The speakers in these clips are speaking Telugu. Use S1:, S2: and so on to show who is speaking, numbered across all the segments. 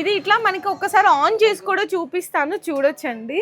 S1: ఇది ఇట్లా మనకి ఒక్కసారి ఆన్ చేసి కూడా చూపిస్తాను చూడొచ్చండి.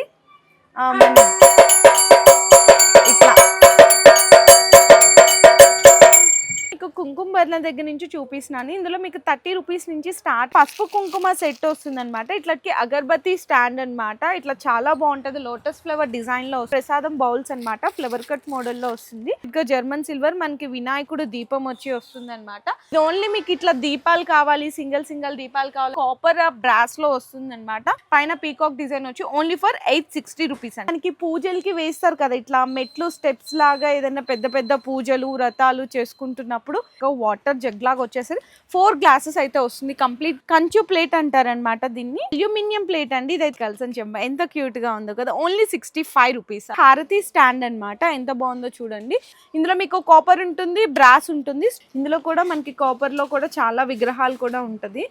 S1: కుంకుమ బర్ల దగ్గర నుంచి చూపిస్తున్నాను. ఇందులో మీకు థర్టీ రూపీస్ నుంచి స్టార్ట్. పసుపు కుంకుమ సెట్ వస్తుంది అనమాట ఇట్లాకి అగర్బత్తి స్టాండ్ అన్నమాట. ఇట్లా చాలా బాగుంటది. లోటస్ ఫ్లవర్ డిజైన్లో ప్రసాదం బౌల్స్ అన్నమాట. ఫ్లవర్ కట్ మోడల్లో వస్తుంది. ఇంకా జర్మన్ సిల్వర్ మనకి వినాయకుడు దీపం వచ్చి వస్తుంది అనమాట ఓన్లీ మీకు ఇట్లా దీపాలు కావాలి సింగిల్ సింగిల్ దీపాలు కావాలి. కాపర్ బ్రాస్లో వస్తుంది అనమాట పైన పీకాక్ డిజైన్ వచ్చి only for eight sixty rupees మనకి పూజలకి వేస్తారు కదా ఇట్లా మెట్లు స్టెప్స్ లాగా ఏదైనా పెద్ద పెద్ద పూజలు వ్రతాలు చేసుకుంటున్నప్పుడు వాటర్ జగ్ లాగా వచ్చేసరి ఫోర్ గ్లాసెస్ అయితే వస్తుంది. కంప్లీట్ కంచు ప్లేట్ అంటారనమాట దీన్ని. అల్యూమినియం ప్లేట్ అండి. ఇదైతే కలిసిన చెంబ. ఎంత క్యూట్గా ఉందో కదా. ఓన్లీ సిక్స్టీ ఫైవ్ రూపీస్ హారతి స్టాండ్ అన్నమాట. ఎంత బాగుందో చూడండి. ఇందులో మీకు కాపర్ ఉంటుంది బ్రాస్ ఉంటుంది. ఇందులో కూడా మనకి కాపర్లో కూడా చాలా విగ్రహాలు కూడా ఉంటది.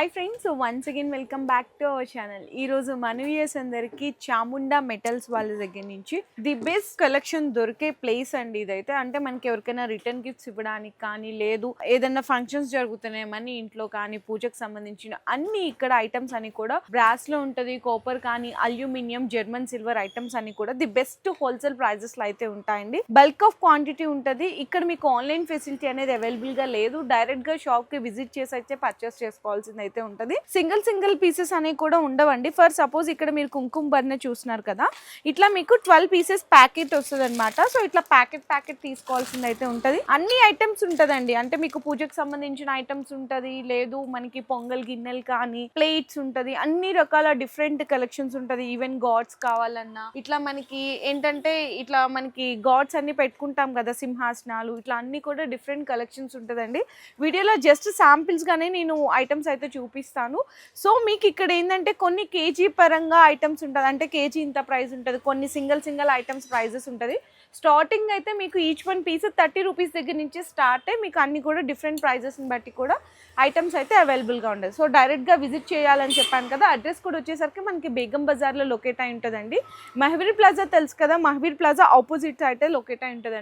S1: Hi friends once again welcome back to our channel ఈ రోజు అందరికీ అందరికి చాముండా మెటల్స్ వాళ్ళ దగ్గర నుంచి ది బెస్ట్ కలెక్షన్ దొరికే ప్లేస్ అండి ఇదైతే. అంటే మనకి ఎవరికైనా రిటర్న్ గిఫ్ట్స్ ఇవ్వడానికి కానీ లేదు ఏదైనా ఫంక్షన్స్ జరుగుతున్నాయమని ఇంట్లో కానీ పూజకు సంబంధించిన అన్ని ఇక్కడ ఐటమ్స్ అని కూడా బ్రాస్లో ఉంటది కోపర్ కానీ అల్యూమినియం జర్మన్ సిల్వర్ ఐటమ్స్ అని కూడా ది బెస్ట్ హోల్సేల్ ప్రైజెస్లో అయితే ఉంటాయండి. బల్క్ ఆఫ్ క్వాంటిటీ ఉంటది. ఇక్కడ మీకు ఆన్లైన్ ఫెసిలిటీ అనేది అవైలబుల్గా లేదు. డైరెక్ట్గా షాప్కి విజిట్ చేసి అయితే పర్చేస్ చేసుకోవాల్సింది అయితే ఉంటుంది. సింగిల్ సింగిల్ పీసెస్ అనేవి కూడా ఉండవండి. ఫర్ సపోజ్ ఇక్కడ మీరు కుంకుమ బర్ని చూస్తున్నారు కదా ఇట్లా మీకు ట్వెల్వ్ పీసెస్ ప్యాకెట్ వస్తుంది అనమాట సో ఇట్లా ప్యాకెట్ ప్యాకెట్ తీసుకోవాల్సింది అయితే ఉంటుంది. అన్ని ఐటమ్స్ ఉంటుందండి. అంటే మీకు పూజకు సంబంధించిన ఐటమ్స్ ఉంటుంది లేదు మనకి పొంగల్ గిన్నెలు కానీ ప్లేట్స్ ఉంటుంది. అన్ని రకాల డిఫరెంట్ కలెక్షన్స్ ఉంటుంది. ఈవెన్ గాడ్స్ కావాలన్నా ఇట్లా మనకి ఏంటంటే ఇట్లా మనకి గాడ్స్ అన్ని పెట్టుకుంటాం కదా సింహాసనాలు ఇట్లా అన్ని కూడా డిఫరెంట్ కలెక్షన్స్ ఉంటుందండి. వీడియోలో జస్ట్ శాంపిల్స్ గానే నేను ఐటమ్స్ అయితే చూపిస్తాను. సో మీకు ఇక్కడ ఏంటంటే కొన్ని కేజీ పరంగా ఐటమ్స్ ఉంటుంది. అంటే కేజీ ఇంత ప్రైస్ ఉంటుంది. కొన్ని సింగిల్ సింగిల్ ఐటమ్స్ ప్రైజెస్ ఉంటుంది. స్టార్టింగ్ అయితే మీకు each one piece thirty rupees దగ్గర నుంచి స్టార్ట్ అయ్యి మీకు అన్ని కూడా డిఫరెంట్ ప్రైజెస్ని బట్టి కూడా ఐటమ్స్ అయితే అవైలబుల్గా ఉండదు. సో డైరెక్ట్గా విజిట్ చేయాలని చెప్పాను కదా. అడ్రస్ కూడా వచ్చేసరికి మనకి బేగం బజార్లో లొకేట్ అయి ఉంటుందండి. మహవీర్ ప్లాజా తెలుసు కదా. మహవీర్ ప్లాజా ఆపోజిట్ అయితే లొకేట్ అయి ఉంటుంది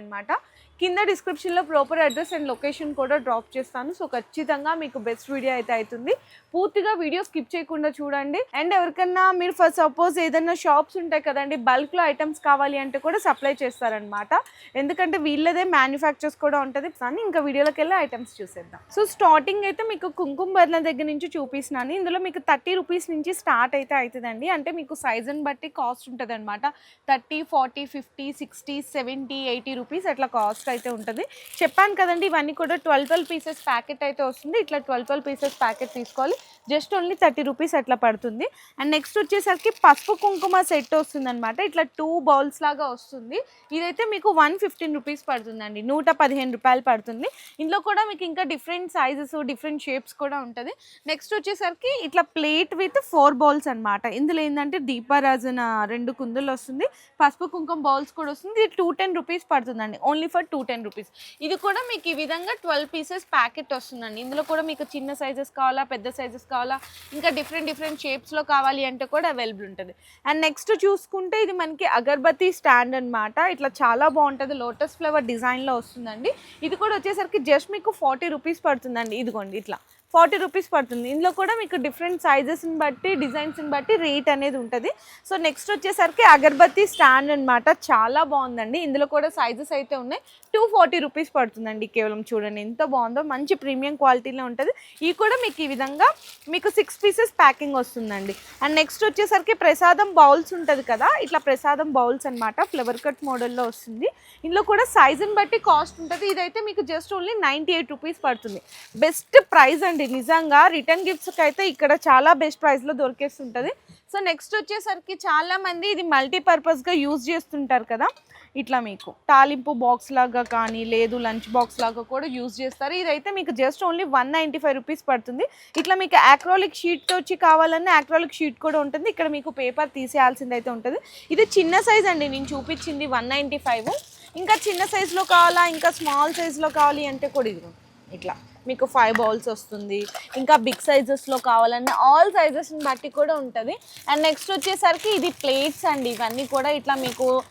S1: కింద డిస్క్రిప్షన్లో ప్రాపర్ అడ్రస్ అండ్ లొకేషన్ కూడా డ్రాప్ చేస్తాను. సో ఖచ్చితంగా మీకు బెస్ట్ వీడియో అయితే అవుతుంది. పూర్తిగా వీడియో స్కిప్ చేయకుండా చూడండి. అండ్ ఎవరికన్నా మీరు ఫర్ సపోజ్ ఏదైనా షాప్స్ ఉంటాయి కదండి బల్క్లో ఐటమ్స్ కావాలి అంటే కూడా సప్లై చేస్తారనమాట ఎందుకంటే వీళ్ళదే మ్యానుఫ్యాక్చర్స్ కూడా ఉంటుంది. కానీ ఇంకా వీడియోలోకి వెళ్ళి ఐటమ్స్ చూసేద్దాం. సో స్టార్టింగ్ అయితే మీకు కుంకుమ బర్ల దగ్గర నుంచి చూపిస్తున్నాను. ఇందులో మీకు థర్టీ రూపీస్ నుంచి స్టార్ట్ అయితే అవుతుందండి. అంటే మీకు సైజుని బట్టి కాస్ట్ ఉంటుంది అనమాట thirty forty fifty sixty seventy eighty rupees అట్లా కాస్ట్ అయితే ఉంటుంది. చెప్పాను కదండి ఇవన్నీ కూడా ట్వెల్వ్ ట్వెల్వ్ పీసెస్ ప్యాకెట్ అయితే వస్తుంది. ఇట్లా ట్వెల్వ్ ట్వెల్వ్ పీసెస్ ప్యాకెట్ తీసుకోవాలి. జస్ట్ ఓన్లీ థర్టీ రూపీస్ అట్లా పడుతుంది. అండ్ నెక్స్ట్ వచ్చేసరికి పసుపు కుంకుమ సెట్ వస్తుంది అనమాట ఇట్లా టూ బౌల్స్ లాగా వస్తుంది. ఇదైతే మీకు వన్ ఫిఫ్టీన్ రూపీస్ పడుతుందండి. నూట పదిహేను రూపాయలు పడుతుంది. ఇందులో కూడా మీకు ఇంకా డిఫరెంట్ సైజెస్ డిఫరెంట్ షేప్స్ కూడా ఉంటుంది. నెక్స్ట్ వచ్చేసరికి ఇట్లా ప్లేట్ విత్ ఫోర్ బౌల్స్ అనమాట ఇందులో ఏంటంటే దీపారాజన రెండు కుందులు వస్తుంది. పసుపు కుంకుమ బౌల్స్ కూడా వస్తుంది. ఇది టూ టెన్ రూపీస్ పడుతుందండి. Only for two ten rupees. ఇది కూడా మీకు ఈ విధంగా ట్వెల్వ్ పీసెస్ ప్యాకెట్ వస్తుందండి. ఇందులో కూడా మీకు చిన్న సైజెస్ కావాలా పెద్ద సైజెస్ కావాలా ఇంకా డిఫరెంట్ డిఫరెంట్ షేప్స్లో కావాలి అంటే కూడా అవైలబుల్ ఉంటుంది. అండ్ నెక్స్ట్ చూసుకుంటే ఇది మనకి అగర్బత్తి స్టాండ్ అన్నమాట. ఇట్లా చాలా బాగుంటుంది. లోటస్ ఫ్లవర్ డిజైన్లో వస్తుందండి. ఇది కూడా వచ్చేసరికి జస్ట్ మీకు ఫార్టీ రూపీస్ పడుతుందండి. ఇదిగోండి ఇట్లా. ఫార్టీ రూపీస్ పడుతుంది. ఇందులో కూడా మీకు డిఫరెంట్ సైజెస్ని బట్టి డిజైన్స్ని బట్టి రేట్ అనేది ఉంటుంది. సో నెక్స్ట్ వచ్చేసరికి అగర్బత్తి స్టాండ్ అన్నమాట. చాలా బాగుందండి. ఇందులో కూడా సైజెస్ అయితే ఉన్నాయి. టూ ఫార్టీ రూపీస్ పడుతుందండి కేవలం చూడండి. ఎంత బాగుందో మంచి ప్రీమియం క్వాలిటీలో ఉంటుంది. ఇవి కూడా మీకు ఈ విధంగా మీకు సిక్స్ పీసెస్ ప్యాకింగ్ వస్తుందండి. అండ్ నెక్స్ట్ వచ్చేసరికి ప్రసాదం బౌల్స్ ఉంటుంది కదా? ఇట్లా ప్రసాదం బౌల్స్ అన్నమాట. ఫ్లవర్ కట్ మోడల్లో వస్తుంది. ఇందులో కూడా సైజుని బట్టి కాస్ట్ ఉంటుంది. ఇదైతే మీకు just only ninety eight rupees పడుతుంది. బెస్ట్ ప్రైస్ అండి నిజంగా రిటర్న్ గిఫ్ట్స్కి అయితే ఇక్కడ చాలా బెస్ట్ ప్రైస్లో దొరికేస్తుంటుంది. సో నెక్స్ట్ వచ్చేసరికి చాలామంది ఇది మల్టీపర్పస్గా యూజ్ చేస్తుంటారు కదా. ఇట్లా మీకు తాలింపు బాక్స్ లాగా కానీ లేదు లంచ్ బాక్స్ లాగా కూడా యూజ్ చేస్తారు. ఇదైతే మీకు just only one ninety five rupees పడుతుంది. ఇట్లా మీకు యాక్రాలిక్ షీట్ వచ్చి కావాలన్నా యాక్రాలిక్ షీట్ కూడా ఉంటుంది. ఇక్కడ మీకు పేపర్ తీసేయాల్సింది అయితే ఉంటుంది. ఇది చిన్న సైజ్ అండి నేను చూపించింది వన్ నైంటీ ఫైవ్. ఇంకా చిన్న సైజులో కావాలా ఇంకా స్మాల్ సైజులో కావాలి అంటే కూడా ఇది ఇట్లా. మీకు ఫైవ్ బౌల్స్ వస్తుంది. ఇంకా బిగ్ సైజెస్లో కావాలన్నా ఆల్ సైజెస్ని బట్టి కూడా ఉంటుంది. అండ్ నెక్స్ట్ వచ్చేసరికి ఇది ప్లేట్స్ అండి. ఇవన్నీ కూడా ఇట్లా మీకు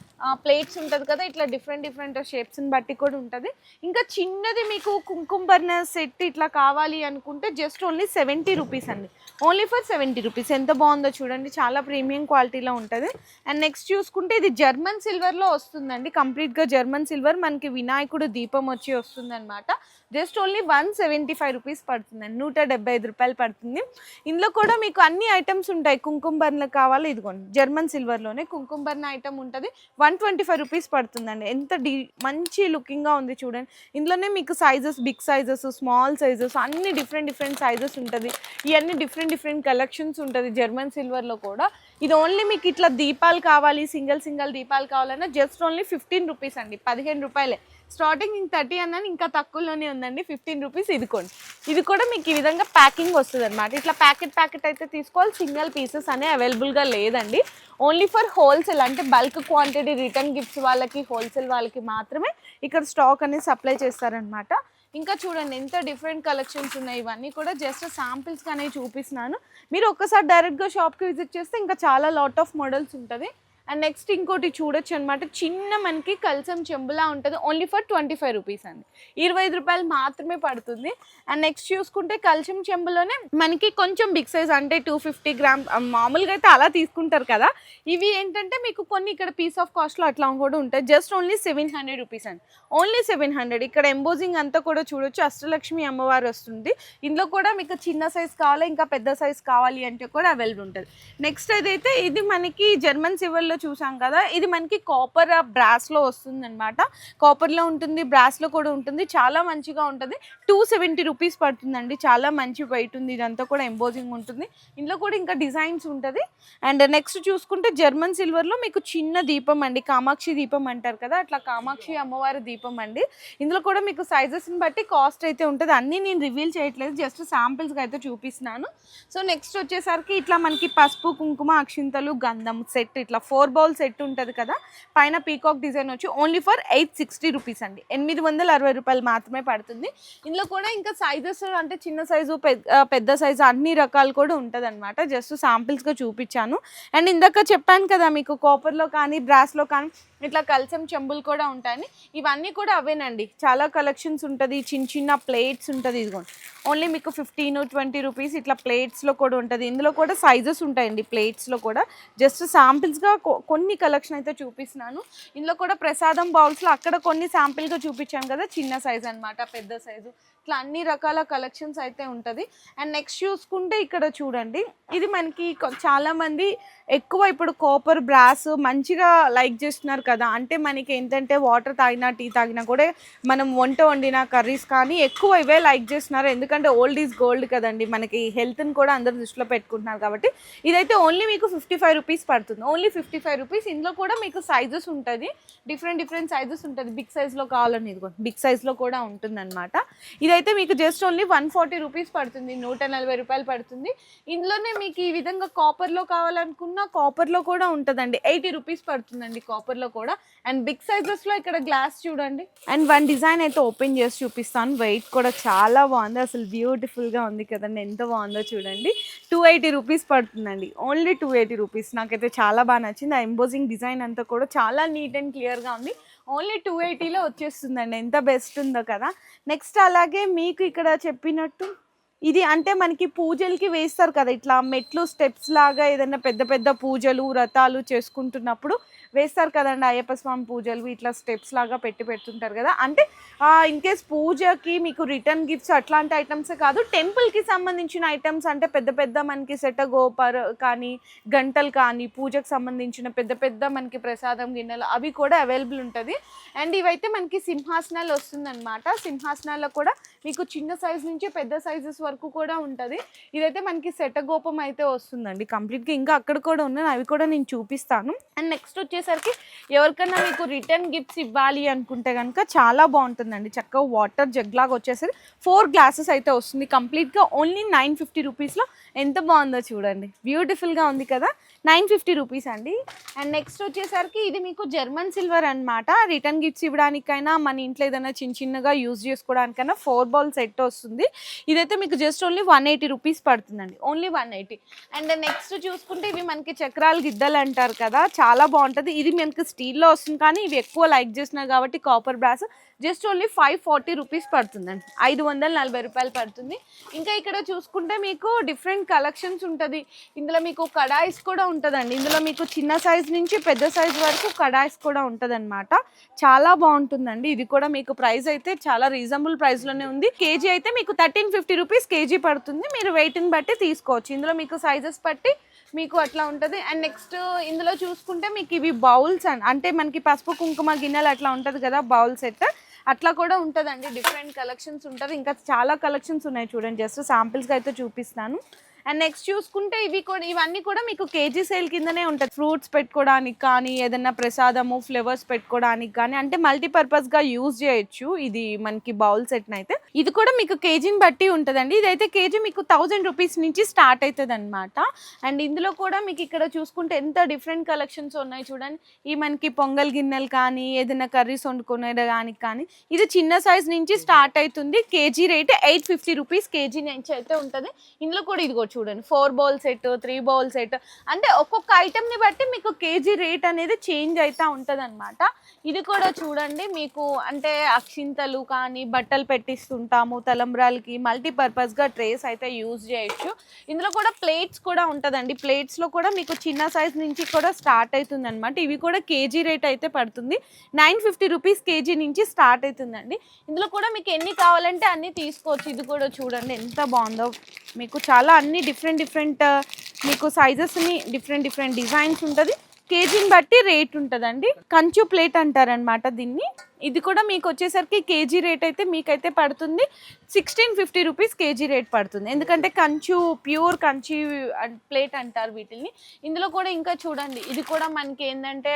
S1: ప్లేట్స్ ఉంటుంది కదా ఇట్లా డిఫరెంట్ డిఫరెంట్ షేప్స్ని బట్టి కూడా ఉంటుంది. ఇంకా చిన్నది మీకు కుంకుమ బర్నర్ సెట్ ఇట్లా కావాలి అనుకుంటే జస్ట్ ఓన్లీ సెవెంటీ రూపీస్ అండి. ఓన్లీ ఫర్ సెవెంటీ రూపీస్ ఎంత బాగుందో చూడండి. చాలా ప్రీమియం క్వాలిటీలో ఉంటుంది. అండ్ నెక్స్ట్ చూసుకుంటే ఇది జర్మన్ సిల్వర్లో వస్తుందండి. కంప్లీట్గా జర్మన్ సిల్వర్ మనకి వినాయకుడు దీపం వచ్చి వస్తుందన్నమాట. Just only one seventy five rupees పడుతుందండి. నూట డెబ్బై ఐదు రూపాయలు పడుతుంది. ఇందులో కూడా మీకు అన్ని ఐటమ్స్ ఉంటాయి. కుంకుమ బర్నర్ కావాలి ఇదిగోండి. జర్మన్ సిల్వర్లోనే కుంకుమ బర్న ఐటమ్ ఉంటుంది. వన్ ట్వంటీ ఫైవ్ రూపీస్ పడుతుందండి. ఎంత డీ మంచి లుకింగ్గా ఉంది చూడండి. ఇందులోనే మీకు sizes big sizes small sizes అన్ని డిఫరెంట్ డిఫరెంట్ సైజెస్ ఉంటుంది. ఇవన్నీ డిఫరెంట్ డిఫరెంట్ కలెక్షన్స్ ఉంటుంది జర్మన్ సిల్వర్లో కూడా. ఇది ఓన్లీ మీకు ఇట్లా దీపాలు కావాలి సింగిల్ సింగిల్ దీపాలు కావాలన్నా జస్ట్ ఓన్లీ ఫిఫ్టీన్ రూపీస్ అండి. పదిహేను రూపాయలే. స్టార్టింగ్ థర్టీ అన్నాను ఇంకా తక్కువలోనే ఉందండి. ఫిఫ్టీన్ రూపీస్ ఇది ఇది కూడా మీకు ఈ విధంగా ప్యాకింగ్ వస్తుంది అనమాట ఇట్లా ప్యాకెట్ ప్యాకెట్ అయితే తీసుకోవాలి. సింగిల్ పీసెస్ అనే అవైలబుల్గా లేదండి. ఓన్లీ ఫర్ హోల్సేల్ అంటే బల్క్ క్వాంటిటీ రిటర్న్ గిఫ్ట్స్ వాళ్ళకి హోల్సేల్ వాళ్ళకి మాత్రమే ఇక్కడ స్టాక్ అనేది సప్లై చేస్తారనమాట ఇంకా చూడండి ఎంత డిఫరెంట్ కలెక్షన్స్ ఉన్నాయి. ఇవన్నీ కూడా జస్ట్ శాంపిల్స్ చూపిస్తున్నాను. మీరు ఒక్కసారి డైరెక్ట్గా షాప్కి విజిట్ చేస్తే ఇంకా చాలా లాట్ ఆఫ్ మోడల్స్ ఉంటుంది. అండ్ నెక్స్ట్ ఇంకోటి చూడొచ్చు అనమాట చిన్న మనకి కల్సం చెంబులా ఉంటుంది. Only for twenty five rupees అండి. ఇరవై ఐదు రూపాయలు మాత్రమే పడుతుంది. అండ్ నెక్స్ట్ చూసుకుంటే కల్సం చెంబులోనే మనకి కొంచెం బిగ్ సైజ్ అంటే టూ ఫిఫ్టీ గ్రామ్ మామూలుగా అయితే అలా తీసుకుంటారు కదా. ఇవి ఏంటంటే మీకు కొన్ని ఇక్కడ పీస్ ఆఫ్ కాస్ట్లో అట్లా కూడా ఉంటాయి. Just only seven hundred rupees అండి. ఓన్లీ సెవెన్ హండ్రెడ్ ఇక్కడ ఎంబోజింగ్ అంతా కూడా చూడొచ్చు. అష్టలక్ష్మి అమ్మవారు వస్తుంది. ఇందులో కూడా మీకు చిన్న సైజ్ కావాలి ఇంకా పెద్ద సైజ్ కావాలి అంటే కూడా అవైలబుల్ ఉంటుంది. నెక్స్ట్ ఏదైతే ఇది మనకి జర్మన్ సివర్లో చూసాం కదా ఇది మనకి కాపర్ బ్రాస్లో వస్తుంది అనమాట కాపర్లో ఉంటుంది బ్రాస్లో కూడా ఉంటుంది చాలా మంచిగా ఉంటుంది. టూ సెవెంటీ రూపీస్ పడుతుందండి చాలా మంచి వెయిట్ ఉంది ఇదంతా కూడా ఎంబోజింగ్ ఉంటుంది. ఇందులో కూడా ఇంకా డిజైన్స్ ఉంటుంది. అండ్ నెక్స్ట్ చూసుకుంటే జర్మన్ సిల్వర్లో మీకు చిన్న దీపం అండి కామాక్షి దీపం అంటారు కదా అట్లా కామాక్షి అమ్మవారి దీపం అండి. ఇందులో కూడా మీకు సైజెస్ని బట్టి కాస్ట్ అయితే ఉంటుంది. అన్నీ నేను రివీల్ చేయట్లేదు జస్ట్ శాంపిల్స్గా అయితే చూపిస్తున్నాను. సో నెక్స్ట్ వచ్చేసరికి ఇట్లా మనకి పసుపు కుంకుమ అక్షింతలు గంధం సెట్ ఇట్లా ఫోర్ బౌల్ సెట్ ఉంటుంది కదా పైన పీకాక్ డిజైన్ వచ్చి only for eight sixty rupees అండి. ఎనిమిది వందల అరవై రూపాయలు మాత్రమే పడుతుంది. ఇందులో కూడా ఇంకా సైజెస్ అంటే చిన్న సైజు పెద్ద సైజు అన్ని రకాలు కూడా ఉంటుంది అనమాట జస్ట్ శాంపిల్స్గా చూపించాను. అండ్ ఇందాక చెప్పాను కదా మీకు కాపర్లో కానీ బ్రాస్లో కానీ ఇట్లా కల్సం చెంబులు కూడా ఉంటాయని. ఇవన్నీ కూడా అవేనండి. చాలా కలెక్షన్స్ ఉంటుంది. చిన్న చిన్న ప్లేట్స్ ఉంటుంది ఇదిగోండి ఓన్లీ మీకు ఫిఫ్టీన్ ట్వంటీ రూపీస్ ఇట్లా ప్లేట్స్లో కూడా ఉంటుంది. ఇందులో కూడా సైజెస్ ఉంటాయండి ప్లేట్స్లో కూడా. జస్ట్ శాంపిల్స్గా కొన్ని కలెక్షన్ అయితే చూపిస్తున్నాను. ఇందులో కూడా ప్రసాదం బౌల్స్లో అక్కడ కొన్ని శాంపిల్గా చూపించాను కదా. చిన్న సైజ్ అన్నమాట పెద్ద సైజు ఇట్లా అన్ని రకాల కలెక్షన్స్ అయితే ఉంటుంది. అండ్ నెక్స్ట్ చూసుకుంటే ఇక్కడ చూడండి. ఇది మనకి చాలామంది చాలా మంది ఎక్కువ ఇప్పుడు కాపర్ బ్రాస్ మంచిగా లైక్ చేస్తున్నారు కదా. అంటే మనకి ఏంటంటే వాటర్ తాగినా టీ తాగినా కూడా మనం వంట వండిన కర్రీస్ కానీ ఎక్కువ ఇవే లైక్ చేస్తున్నారు. ఎందుకంటే ఓల్డ్ ఈజ్ గోల్డ్ కదండి. మనకి హెల్త్ని కూడా అందరు దృష్టిలో పెట్టుకుంటున్నారు కాబట్టి. ఇదైతే ఓన్లీ మీకు ఫిఫ్టీ ఫైవ్ రూపీస్ పడుతుంది. ఓన్లీ ఫిఫ్టీ ఫైవ్ రూపీస్ ఇందులో కూడా మీకు సైజెస్ ఉంటుంది. డిఫరెంట్ డిఫరెంట్ సైజెస్ ఉంటుంది. బిగ్ సైజ్లో కావాలని ఇది బిగ్ సైజ్లో కూడా ఉంటుంది అనమాట ఇదైతే మీకు just only one forty rupees పడుతుంది నూట నలభై రూపాయలు పడుతుంది. ఇందులోనే మీకు ఈ విధంగా కాపర్లో కావాలనుకున్న కాపర్లో కూడా ఉంటుందండి. ఎయిటీ రూపీస్ పడుతుందండి కాపర్లో కూడా. అండ్ బిగ్ సైజెస్లో ఇక్కడ గ్లాస్ చూడండి. అండ్ వన్ డిజైన్ అయితే ఓపెన్ చేసి చూపిస్తాను. వెయిట్ కూడా చాలా బాగుంది. అసలు బ్యూటిఫుల్గా ఉంది కదండి. ఎంత బాగుందో చూడండి. టూ ఎయిటీ రూపీస్ పడుతుందండి. ఓన్లీ టూ ఎయిటీ రూపీస్ నాకైతే చాలా బాగా నచ్చింది. ఆ ఎంబోజింగ్ డిజైన్ అంతా కూడా చాలా నీట్ అండ్ క్లియర్గా ఉంది. ఓన్లీ టూ ఎయిటీలో వచ్చేస్తుందండి. ఎంత బెస్ట్ ఉందో కదా. నెక్స్ట్ అలాగే మీకు ఇక్కడ చెప్పినట్టు ఇది అంటే మనకి పూజలకి వేస్తారు కదా. ఇట్లా మెట్లు స్టెప్స్ లాగా ఏదైనా పెద్ద పెద్ద పూజలు వ్రతాలు చేసుకుంటున్నప్పుడు వేస్తారు కదండి అయ్యప్ప స్వామి పూజలు ఇట్లా స్టెప్స్ లాగా పెట్టి పెడుతుంటారు కదా. అంటే ఇన్ కేస్ పూజకి మీకు రిటర్న్ గిఫ్ట్స్ అట్లాంటి ఐటమ్సే కాదు టెంపుల్కి సంబంధించిన ఐటమ్స్ అంటే పెద్ద పెద్ద మనకి సెటగోపర్ కానీ గంటలు కానీ పూజకు సంబంధించిన పెద్ద పెద్ద మనకి ప్రసాదం గిన్నెలు అవి కూడా అవైలబుల్ ఉంటుంది. అండ్ ఇవైతే మనకి సింహాసనాలు వస్తుందన్నమాట. సింహాసనాల్లో కూడా మీకు చిన్న సైజ్ నుంచి పెద్ద సైజెస్ వరకు కూడా ఉంటుంది. ఇదైతే మనకి సెటగోపం అయితే వస్తుందండి. కంప్లీట్గా ఇంకా అక్కడ కూడా ఉన్నాయి. అవి కూడా నేను చూపిస్తాను. అండ్ నెక్స్ట్ వచ్చి వచ్చేసరికి ఎవరికైనా మీకు రిటర్న్ గిఫ్ట్స్ ఇవ్వాలి అనుకుంటే కనుక చాలా బాగుంటుందండి. చక్కగా వాటర్ జగ్ లాగా వచ్చేసరికి ఫోర్ గ్లాసెస్ అయితే వస్తుంది. కంప్లీట్గా ఓన్లీ నైన్ ఫిఫ్టీ రూపీస్లో ఎంత బాగుందో చూడండి. బ్యూటిఫుల్గా ఉంది కదా? నైన్ ఫిఫ్టీ రూపీస్ అండి. అండ్ నెక్స్ట్ వచ్చేసరికి ఇది మీకు జర్మన్ సిల్వర్ అన్నమాట. రిటర్న్ గిఫ్ట్స్ ఇవ్వడానికైనా మన ఇంట్లో ఏదైనా చిన్న చిన్నగా యూజ్ చేసుకోవడానికైనా ఫోర్ బాల్ సెట్ వస్తుంది. ఇదైతే మీకు just only one eighty rupees పడుతుందండి. Only one eighty. And next చూసుకుంటే ఇవి మనకి చక్రాలు గిద్దలు అంటారు కదా చాలా బాగుంటుంది. ఇది మనకి స్టీల్లో వస్తుంది కానీ ఇవి ఎక్కువ లైక్ చేసినారు కాబట్టి copper brass just only five forty rupees పడుతుందండి. ఐదు వందల నలభై రూపాయలు పడుతుంది. ఇంకా ఇక్కడ చూసుకుంటే మీకు డిఫరెంట్ కలెక్షన్స్ ఉంటుంది. ఇందులో మీకు కడాయిస్ కూడా ఉంటుందండి. ఇందులో మీకు చిన్న సైజ్ నుంచి పెద్ద సైజ్ వరకు కడాయిస్ కూడా ఉంటుందన్నమాట. చాలా బాగుంటుందండి. ఇది కూడా మీకు ప్రైస్ అయితే చాలా రీజనబుల్ ప్రైస్లోనే ఉంది. కేజీ అయితే మీకు థర్టీన్ ఫిఫ్టీ రూపీస్ కేజీ పడుతుంది. మీరు వెయిట్ని బట్టి తీసుకోవచ్చు. ఇందులో మీకు సైజెస్ బట్టి మీకు అట్లా ఉంటుంది. అండ్ నెక్స్ట్ ఇందులో చూసుకుంటే మీకు ఇవి బౌల్స్ అంటే మనకి పసుపు కుంకుమ గిన్నెలు అట్లా ఉంటుంది కదా బౌల్ సెట్. అట్లా కూడా ఉంటుందండి. డిఫరెంట్ కలెక్షన్స్ ఉంటుంది. ఇంకా చాలా కలెక్షన్స్ ఉన్నాయి చూడండి. జస్ట్ శాంపిల్స్గా అయితే చూపిస్తాను. అండ్ నెక్స్ట్ చూసుకుంటే ఇవి కూడా ఇవన్నీ కూడా మీకు కేజీ సేల్ కిందనే ఉంటుంది. ఫ్రూట్స్ పెట్టుకోవడానికి కానీ ఏదైనా ప్రసాదము ఫ్లేవర్స్ పెట్టుకోవడానికి కానీ అంటే మల్టీపర్పస్గా యూజ్ చేయొచ్చు. ఇది మనకి బౌల్ సెట్ని అయితే ఇది కూడా మీకు కేజీని బట్టి ఉంటుందండి. ఇదైతే కేజీ మీకు థౌజండ్ రూపీస్ నుంచి స్టార్ట్ అవుతుంది అనమాట అండ్ ఇందులో కూడా మీకు ఇక్కడ చూసుకుంటే ఎంత డిఫరెంట్ కలెక్షన్స్ ఉన్నాయి చూడండి. ఈ మనకి పొంగల్ గిన్నెలు కానీ ఏదైనా కర్రీస్ వండుకునేదానికి కానీ ఇది చిన్న సైజ్ నుంచి స్టార్ట్ అవుతుంది KG rate eight fifty rupees KG నుంచి అయితే ఉంటుంది. ఇందులో కూడా ఇది కూడా చూడండి. Four bowl set three bowl set. అంటే ఒక్కొక్క ఐటెంని బట్టి మీకు కేజీ రేట్ అనేది చేంజ్ అవుతూ ఉంటుంది ఇది కూడా చూడండి. మీకు అంటే అక్షింతలు కానీ బట్టలు ఉంటాము తలంబ్రాలకి మల్టీపర్పస్గా ట్రేస్ అయితే యూజ్ చేయొచ్చు. ఇందులో కూడా ప్లేట్స్ కూడా ఉంటుందండి. ప్లేట్స్లో కూడా మీకు చిన్న సైజ్ నుంచి కూడా స్టార్ట్ అవుతుంది అనమాట ఇవి కూడా కేజీ రేట్ అయితే పడుతుంది. నైన్ ఫిఫ్టీ రూపీస్ కేజీ నుంచి స్టార్ట్ అవుతుందండి. ఇందులో కూడా మీకు ఎన్ని కావాలంటే అన్నీ తీసుకోవచ్చు. ఇది కూడా చూడండి ఎంత బాగుందో. మీకు చాలా అన్ని డిఫరెంట్ డిఫరెంట్ uh, మీకు సైజెస్ని డిఫరెంట్ డిఫరెంట్ డిజైన్స్ ఉంటుంది. కేజీని బట్టి రేట్ ఉంటుందండి. కంచు ప్లేట్ అంటారనమాట దీన్ని. ఇది కూడా మీకు వచ్చేసరికి కేజీ రేట్ అయితే మీకైతే పడుతుంది. Sixteen fifty rupees KG rate పడుతుంది. ఎందుకంటే కంచు ప్యూర్ కంచి ప్లేట్ అంటారు వీటిని ఇందులో కూడా ఇంకా చూడండి. ఇది కూడా మనకి ఏంటంటే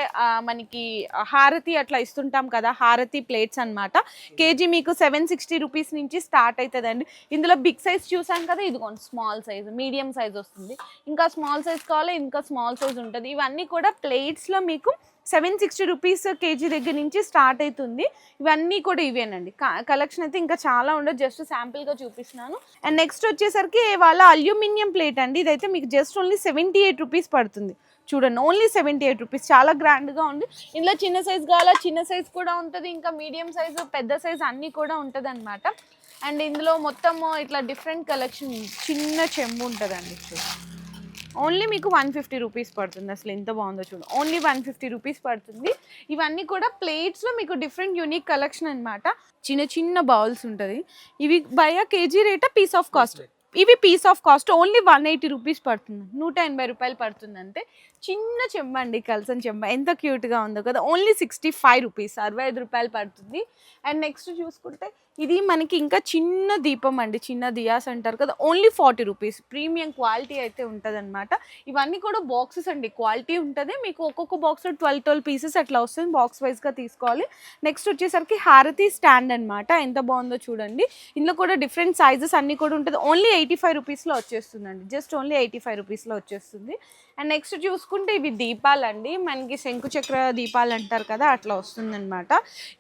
S1: మనకి హారతి అట్లా ఇస్తుంటాం కదా హారతి ప్లేట్స్ అనమాట కేజీ మీకు సెవెన్ సిక్స్టీ రూపీస్ నుంచి స్టార్ట్ అవుతుందండి ఇందులో బిగ్ సైజ్ చూసాం కదా ఇదిగోండి స్మాల్ సైజ్ మీడియం సైజ్ వస్తుంది. ఇంకా స్మాల్ సైజ్ కావాలి ఇంకా స్మాల్ సైజ్ ఉంటుంది. ఇవన్నీ కూడా ప్లేట్స్లో మీకు సెవెన్ సిక్స్టీ రూపీస్ కేజీ దగ్గర నుంచి స్టార్ట్ అవుతుంది. ఇవన్నీ కూడా ఇవేనండి. కలెక్షన్ అయితే ఇంకా చాలా ఉండదు. జస్ట్ శాంపిల్గా చూపిస్తున్నాను. అండ్ నెక్స్ట్ వచ్చేసరికి వాళ్ళ అల్యూమినియం ప్లేట్ అండి. ఇదైతే మీకు just only seventy eight rupees పడుతుంది. చూడండి ఓన్లీ సెవెంటీ ఎయిట్ రూపీస్. చాలా గ్రాండ్గా ఉంది. ఇందులో చిన్న సైజ్ కావాలా? చిన్న సైజ్ కూడా ఉంటుంది. ఇంకా మీడియం సైజు పెద్ద సైజ్ అన్నీ కూడా ఉంటుంది అనమాట అండ్ ఇందులో మొత్తం ఇట్లా డిఫరెంట్ కలెక్షన్ చిన్న చెంబు ఉంటుందండి. చూడండి. ఓన్లీ మీకు వన్ ఫిఫ్టీ రూపీస్ పడుతుంది. అసలు ఎంత బాగుందో చూడు. ఓన్లీ వన్ ఫిఫ్టీ రూపీస్ పడుతుంది. ఇవన్నీ కూడా ప్లేట్స్లో మీకు డిఫరెంట్ యూనిక్ కలెక్షన్ అన్నమాట. చిన్న చిన్న బౌల్స్ ఉంటుంది. ఇవి by KG rate? Piece of cost ఇవి piece of cost only one eighty rupees పడుతుంది. నూట ఎనభై రూపాయలు పడుతుంది అంతే చిన్న చెంబ అండి కలసన చెంబ. ఎంత క్యూట్గా ఉందో కదా. ఓన్లీ సిక్స్టీ ఫైవ్ రూపీస్ అరవై ఐదు రూపాయలు పడుతుంది. అండ్ నెక్స్ట్ చూసుకుంటే ఇది మనకి ఇంకా చిన్న దీపం అండి చిన్న దియాస్ అంటారు కదా. Only forty rupees premium quality అయితే ఉంటుంది ఇవన్నీ కూడా బాక్సెస్ అండి. క్వాలిటీ ఉంటుంది. మీకు ఒక్కొక్క బాక్స్ ట్వెల్వ్ ట్వెల్వ్ పీసెస్ అట్లా వస్తుంది. బాక్స్ వైజ్గా తీసుకోవాలి. నెక్స్ట్ వచ్చేసరికి హారతి స్టాండ్ అన్నమాట. ఎంత బాగుందో చూడండి. ఇందులో కూడా డిఫరెంట్ సైజెస్ అన్నీ కూడా ఉంటుంది. ఓన్లీ ఎయిటీ ఫైవ్ రూపీస్లో వచ్చేస్తుందండి. జస్ట్ ఓన్లీ ఎయిటీ ఫైవ్ రూపీస్లో వచ్చేస్తుంది. అండ్ నెక్స్ట్ చూసుకుంటే ఇవి దీపాలండి. మనకి శంకుచక్ర దీపాలు అంటారు కదా అట్లా వస్తుందన్నమాట.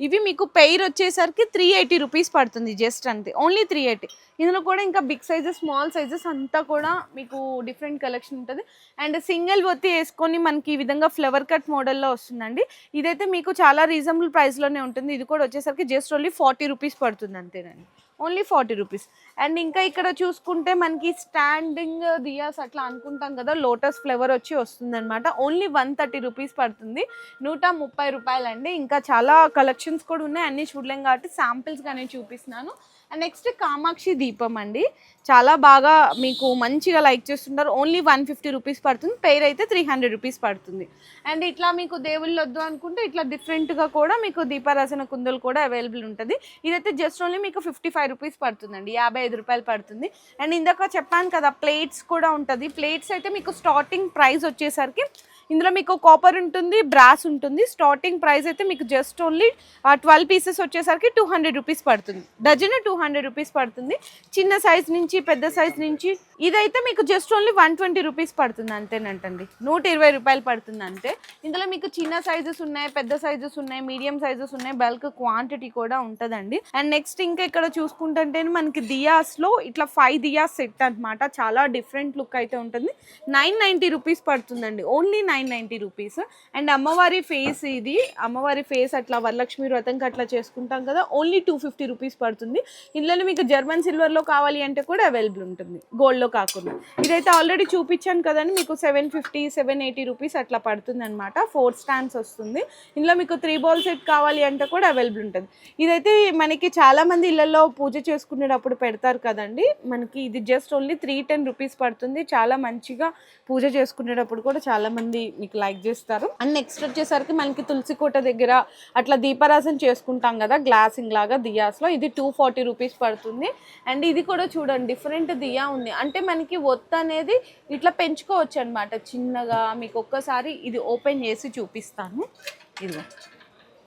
S1: ఇవి మీకు పెయిర్ వచ్చేసరికి త్రీ ఎయిటీ రూపీస్ పడుతుంది జస్ట్ అంతే. ఓన్లీ త్రీ ఎయిటీ ఇందులో కూడా ఇంకా బిగ్ సైజెస్ స్మాల్ సైజెస్ అంతా కూడా మీకు డిఫరెంట్ కలెక్షన్ ఉంటుంది. అండ్ సింగిల్ ఒత్తి వేసుకొని మనకి ఈ విధంగా ఫ్లవర్ కట్ మోడల్లో వస్తుందండి. ఇదైతే మీకు చాలా రీజనబుల్ ప్రైస్లోనే ఉంటుంది. ఇది కూడా వచ్చేసరికి జస్ట్ ఓన్లీ ఫార్టీ రూపీస్ పడుతుంది అంతేనండి. Only forty rupees. అండ్ ఇంకా ఇక్కడ చూసుకుంటే మనకి స్టాండింగ్ దియాస్ అట్లా అనుకుంటాం కదా లోటస్ ఫ్లేవర్ వచ్చి వస్తుందన్నమాట. ఓన్లీ వన్ థర్టీ రూపీస్ పడుతుంది. నూట ముప్పై రూపాయలండి. ఇంకా చాలా కలెక్షన్స్ కూడా ఉన్నాయి. అన్నీ చూడలేం కాబట్టి శాంపిల్స్గా నేను చూపిస్తున్నాను. అండ్ నెక్స్ట్ కామాక్షి దీపం అండి. చాలా బాగా మీకు మంచిగా లైక్ చేస్తుంటారు. ఓన్లీ వన్ ఫిఫ్టీ రూపీస్ పడుతుంది. పేర్ అయితే త్రీ హండ్రెడ్ రూపీస్ పడుతుంది. అండ్ ఇట్లా మీకు దేవుళ్ళు వద్దు అనుకుంటే ఇట్లా డిఫరెంట్గా కూడా మీకు దీపారాసన కుందులు కూడా అవైలబుల్ ఉంటుంది. ఇదైతే జస్ట్ ఓన్లీ మీకు ఫిఫ్టీ ఫైవ్ రూపీస్ పడుతుందండి. యాభై ఐదు రూపాయలు పడుతుంది. అండ్ ఇందాక చెప్పాను కదా ప్లేట్స్ కూడా ఉంటుంది. ప్లేట్స్ అయితే మీకు స్టార్టింగ్ ప్రైస్ వచ్చేసరికి ఇందులో మీకు కాపర్ ఉంటుంది బ్రాస్ ఉంటుంది. స్టార్టింగ్ ప్రైస్ అయితే మీకు జస్ట్ ఓన్లీ ట్వెల్వ్ పీసెస్ వచ్చేసరికి టూ హండ్రెడ్ రూపీస్ పడుతుంది. డజన్ టూ హండ్రెడ్ రూపీస్ పడుతుంది. చిన్న సైజ్ నుంచి పెద్ద సైజ్ నుంచి ఇదైతే మీకు just only one twenty rupees పడుతుంది అంతేనంటండి. నూట ఇరవై రూపాయలు పడుతుంది అంతే. ఇందులో మీకు చిన్న సైజెస్ ఉన్నాయి పెద్ద సైజెస్ ఉన్నాయి మీడియం సైజెస్ ఉన్నాయి బల్క్ క్వాంటిటీ కూడా ఉంటుందండి. అండ్ నెక్స్ట్ ఇంకా ఇక్కడ చూసుకుంటుంటే మనకి దియాస్లో ఇట్లా ఫైవ్ దియాస్ సెట్ అనమాట చాలా డిఫరెంట్ లుక్ అయితే ఉంటుంది. నైన్ నైంటీ రూపీస్ పడుతుందండి. Only nine ninety rupees and అమ్మవారి ఫేస్ ఇది. అమ్మవారి ఫేస్ అట్లా వరలక్ష్మి వ్రతంకి అట్లా చేసుకుంటాం కదా ఓన్లీ టూ ఫిఫ్టీ రూపీస్ పడుతుంది. ఇందులో మీకు జర్మన్ సిల్వర్లో కావాలి అంటే కూడా అవైలబుల్ ఉంటుంది. గోల్డ్లో కాకుండా. ఇదైతే ఆల్రెడీ చూపించాను కదండి మీకు seven fifty seven eighty rupees అట్లా పడుతుంది అనమాట ఫోర్ స్టాండ్స్ వస్తుంది. ఇందులో మీకు త్రీ బాల్ సెట్ కావాలి అంటే కూడా అవైలబుల్ ఉంటుంది. ఇదైతే మనకి చాలామంది ఇళ్ళలో పూజ చేసుకునేటప్పుడు పెడతారు కదండి. మనకి ఇది just only three ten rupees పడుతుంది. చాలా మంచిగా పూజ చేసుకునేటప్పుడు కూడా చాలామంది మీకు లైక్ చేస్తారు. అండ్ నెక్స్ట్ వచ్చేసరికి మనకి తులసి కోట దగ్గర అట్లా దీపారాజన చేసుకుంటాం కదా గ్లాసింగ్ లాగా దియాస్లో ఇది టూ ఫార్టీ రూపీస్ పడుతుంది. అండ్ ఇది కూడా చూడండి డిఫరెంట్ దియా ఉంది. అంటే మనకి ఒత్తు అనేది ఇట్లా పెంచుకోవచ్చు అనమాట చిన్నగా మీకు ఒక్కసారి ఇది ఓపెన్ చేసి చూపిస్తాను. ఇదిగో.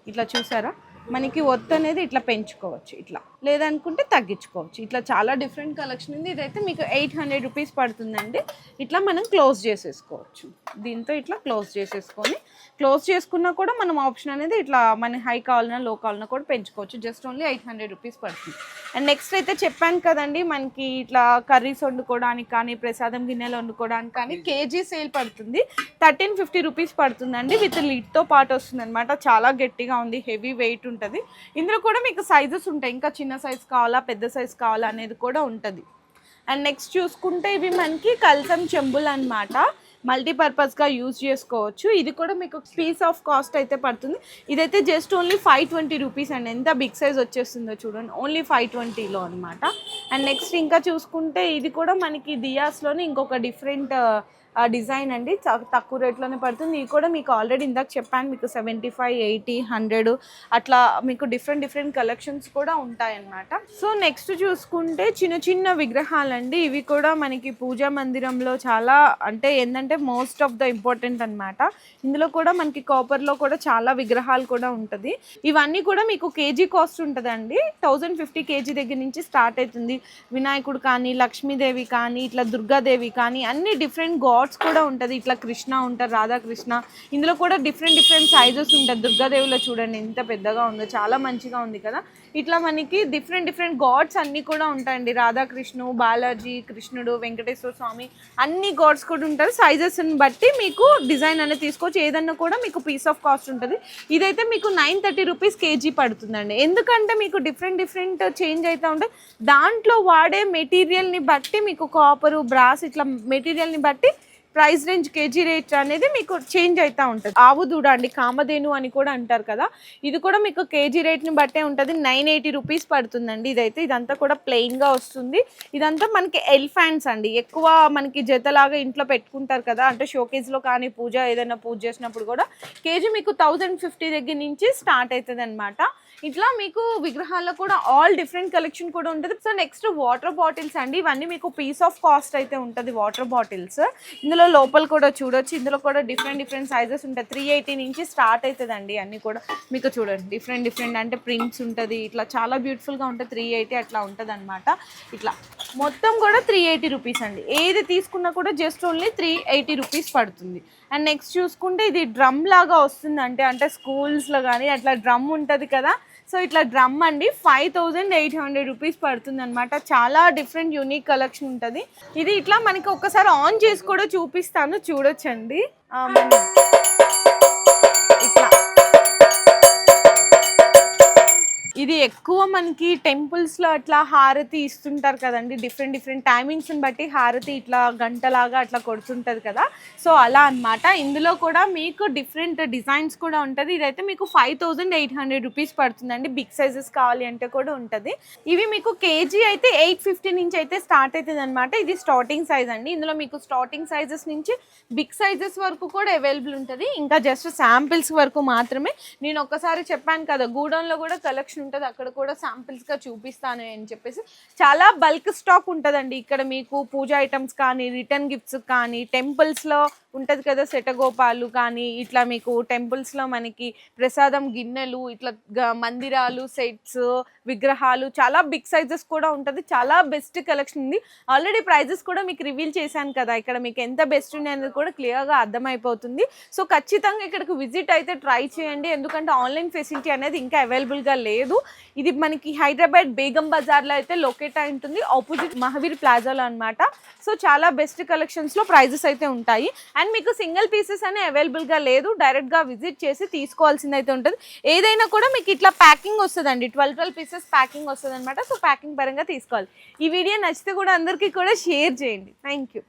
S1: ఇట్లా చూసారా? మనకి ఒత్తు అనేది ఇట్లా పెంచుకోవచ్చు. ఇట్లా. లేదనుకుంటే తగ్గించుకోవచ్చు. ఇట్లా చాలా డిఫరెంట్ కలెక్షన్ ఉంది. ఇదైతే మీకు ఎయిట్ హండ్రెడ్ రూపీస్ పడుతుందండి. ఇట్లా మనం క్లోజ్ చేసేసుకోవచ్చు. దీంతో ఇట్లా క్లోజ్ చేసేసుకొని క్లోజ్ చేసుకున్నా కూడా మనం ఆప్షన్ అనేది ఇట్లా మన హై కావాలన్నా లో కావాలన్నా కూడా పెంచుకోవచ్చు. Just only eight hundred rupees పడుతుంది. అండ్ నెక్స్ట్ అయితే చెప్పాను కదండి మనకి ఇట్లా కర్రీస్ వండుకోవడానికి కానీ ప్రసాదం గిన్నెలు వండుకోవడానికి కానీ కేజీ సేల్ పడుతుంది. థర్టీన్ ఫిఫ్టీ రూపీస్ పడుతుందండి. విత్ లిడ్తో పాటు వస్తుంది అనమాట చాలా గట్టిగా ఉంది. హెవీ వెయిట్ ఉంటుంది. ఇందులో కూడా మీకు సైజెస్ ఉంటాయి. ఇంకా చిన్న సైజ్ కావాలా పెద్ద సైజ్ కావాలా అనేది కూడా ఉంటుంది. అండ్ నెక్స్ట్ చూసుకుంటే ఇవి మనకి కల్సం చెంబులు అనమాట మల్టీపర్పస్గా యూజ్ చేసుకోవచ్చు. ఇది కూడా మీకు పీస్ ఆఫ్ కాస్ట్ అయితే పడుతుంది. ఇదైతే just only five twenty rupees అండి. ఎంత బిగ్ సైజ్ వచ్చేస్తుందో చూడండి. ఓన్లీ ఫైవ్ ట్వంటీలో అనమాట అండ్ నెక్స్ట్ ఇంకా చూసుకుంటే ఇది కూడా మనకి దియాస్లోనే ఇంకొక డిఫరెంట్ డిజైన్ అండి తక్కువ రేట్లోనే పడుతుంది. ఇది కూడా మీకు ఆల్రెడీ ఇందాక చెప్పాను మీకు సెవెంటీ ఫైవ్ ఎయిటీ హండ్రెడ్ అట్లా మీకు డిఫరెంట్ డిఫరెంట్ కలెక్షన్స్ కూడా ఉంటాయన్నమాట. సో నెక్స్ట్ చూసుకుంటే చిన్న చిన్న విగ్రహాలండి. ఇవి కూడా మనకి పూజా మందిరంలో చాలా అంటే ఏంటంటే మోస్ట్ ఆఫ్ ద ఇంపార్టెంట్ అనమాట ఇందులో కూడా మనకి కాపర్లో కూడా చాలా విగ్రహాలు కూడా ఉంటుంది. ఇవన్నీ కూడా మీకు కేజీ కాస్ట్ ఉంటుందండి. థౌజండ్ ఫిఫ్టీ కేజీ దగ్గర నుంచి స్టార్ట్ అవుతుంది. వినాయకుడు కానీ లక్ష్మీదేవి కానీ ఇట్లా దుర్గాదేవి కానీ అన్ని డిఫరెంట్ గాడ్స్ కూడా ఉంటుంది. ఇట్లా కృష్ణ ఉంటారు రాధాకృష్ణ. ఇందులో కూడా డిఫరెంట్ డిఫరెంట్ సైజెస్ ఉంటాయి. దుర్గాదేవిలో చూడండి ఎంత పెద్దగా ఉందో చాలా మంచిగా ఉంది కదా. ఇట్లా మనకి డిఫరెంట్ డిఫరెంట్ గాడ్స్ అన్నీ కూడా ఉంటాయండి. రాధాకృష్ణు బాలాజీ కృష్ణుడు వెంకటేశ్వర స్వామి అన్ని గాడ్స్ కూడా ఉంటారు సైజెస్ని బట్టి మీకు డిజైన్ అనేది తీసుకోవచ్చు. ఏదన్నా కూడా మీకు పీస్ ఆఫ్ కాస్ట్ ఉంటుంది. ఇదైతే మీకు నైన్ థర్టీ రూపీస్ కేజీ పడుతుందండి. ఎందుకంటే మీకు డిఫరెంట్ డిఫరెంట్ చేంజ్ అవుతూ ఉంటాయి దాంట్లో వాడే మెటీరియల్ని బట్టి మీకు కాపరు బ్రాస్ ఇట్లా మెటీరియల్ని బట్టి ప్రైస్ రేంజ్ కేజీ రేట్ అనేది మీకు చేంజ్ అవుతూ ఉంటుంది. ఆవు దూడ అండి కామధేను అని కూడా అంటారు కదా. ఇది కూడా మీకు కేజీ రేట్ని బట్టే ఉంటుంది. నైన్ ఎయిటీ రూపీస్ పడుతుందండి ఇదైతే. ఇదంతా కూడా ప్లెయిన్గా వస్తుంది. ఇదంతా మనకి ఎలిఫాంట్స్ అండి. ఎక్కువ మనకి జతలాగా ఇంట్లో పెట్టుకుంటారు కదా. అంటే షోకేజ్లో కానీ పూజ ఏదైనా పూజ చేసినప్పుడు కూడా కేజీ మీకు థౌజండ్ ఫిఫ్టీ దగ్గర నుంచి స్టార్ట్ అవుతుంది అనమాట ఇట్లా మీకు విగ్రహాల్లో కూడా ఆల్ డిఫరెంట్ కలెక్షన్ కూడా ఉంటుంది. సో నెక్స్ట్ వాటర్ బాటిల్స్ అండి. ఇవన్నీ మీకు పీస్ ఆఫ్ కాస్ట్ అయితే ఉంటుంది వాటర్ బాటిల్స్ ఇందులో లోపల కూడా చూడొచ్చు. ఇందులో కూడా డిఫరెంట్ డిఫరెంట్ సైజెస్ ఉంటాయి. త్రీ ఎయిటీ నుంచి స్టార్ట్ అవుతుందండి అన్నీ కూడా. మీకు చూడండి డిఫరెంట్ డిఫరెంట్ అంటే ప్రింట్స్ ఉంటుంది. ఇట్లా చాలా బ్యూటిఫుల్గా ఉంటుంది. త్రీ ఎయిటీ అట్లా ఉంటుంది అనమాట ఇట్లా మొత్తం కూడా త్రీ ఎయిటీ రూపీస్ అండి. ఏది తీసుకున్నా కూడా just only three eighty rupees పడుతుంది. అండ్ నెక్స్ట్ చూసుకుంటే ఇది డ్రమ్ లాగా వస్తుంది అంటే అంటే స్కూల్స్లో కానీ అట్లా డ్రమ్ ఉంటుంది కదా సో ఇట్లా డ్రమ్ అండి five thousand eight hundred rupees పడుతుంది అనమాట చాలా డిఫరెంట్ యూనిక్ కలెక్షన్ ఉంటుంది. ఇది ఇట్లా మనకి ఒక్కసారి ఆన్ చేసి కూడా చూపిస్తాను. చూడొచ్చండి. ఇది ఎక్కువ మనకి టెంపుల్స్లో అట్లా హారతి ఇస్తుంటారు కదండి. డిఫరెంట్ డిఫరెంట్ టైమింగ్స్ని బట్టి హారతి ఇట్లా గంటలాగా అట్లా కొడుతుంటుంది కదా. సో అలా అన్నమాట. ఇందులో కూడా మీకు డిఫరెంట్ డిజైన్స్ కూడా ఉంటుంది. ఇదైతే మీకు five thousand eight hundred rupees పడుతుందండి. బిగ్ సైజెస్ కావాలి అంటే కూడా ఉంటుంది. ఇవి మీకు కేజీ అయితే ఎయిట్ ఫిఫ్టీ నుంచి అయితే స్టార్ట్ అవుతుంది అనమాట ఇది స్టార్టింగ్ సైజ్ అండి. ఇందులో మీకు స్టార్టింగ్ సైజెస్ నుంచి బిగ్ సైజెస్ వరకు కూడా అవైలబుల్ ఉంటుంది. ఇంకా జస్ట్ శాంపిల్స్ వరకు మాత్రమే. నేను ఒక్కసారి చెప్పాను కదా గూడౌన్లో కూడా కలెక్షన్ ఉంటుంది. అక్కడ కూడా శాంపిల్స్గా చూపిస్తాను అని చెప్పేసి. చాలా బల్క్ స్టాక్ ఉంటుందండి. ఇక్కడ మీకు పూజ ఐటమ్స్ కానీ రిటర్న్ గిఫ్ట్స్ కానీ టెంపుల్స్లో ఉంటుంది కదా శటగోపాలు కానీ ఇట్లా మీకు టెంపుల్స్లో మనకి ప్రసాదం గిన్నెలు ఇట్లా గ- మందిరాలు సెట్స్ విగ్రహాలు చాలా బిగ్ సైజెస్ కూడా ఉంటుంది. చాలా బెస్ట్ కలెక్షన్ ఉంది. ఆల్రెడీ ప్రైజెస్ కూడా మీకు రివీల్ చేశాను కదా. ఇక్కడ మీకు ఎంత బెస్ట్ ఉంది అనేది కూడా క్లియర్గా అర్థమైపోతుంది. సో ఖచ్చితంగా ఇక్కడికి విజిట్ అయితే ట్రై చేయండి. ఎందుకంటే ఆన్లైన్ ఫెసిలిటీ అనేది ఇంకా అవైలబుల్గా లేదు. ఇది మనకి హైదరాబాద్ బేగం బజార్లో అయితే లొకేట్ అయి ఉంటుంది. ఆపోజిట్ మహావీర్ ప్లాజాలో అనమాట సో చాలా బెస్ట్ కలెక్షన్స్లో ప్రైజెస్ అయితే ఉంటాయి. అండ్ మీకు సింగిల్ పీసెస్ అనే అవైలబుల్గా లేదు. డైరెక్ట్గా విజిట్ చేసి తీసుకోవాల్సింది అయితే ఉంటుంది. ఏదైనా కూడా మీకు ఇట్లా ప్యాకింగ్ వస్తుందండి. ట్వెల్వ్ ట్వెల్వ్ పీసెస్ ప్యాకింగ్ వస్తుంది అనమాట సో ప్యాకింగ్ పరంగా తీసుకోవాలి. ఈ వీడియో నచ్చితే కూడా అందరికీ కూడా షేర్ చేయండి. Thank you.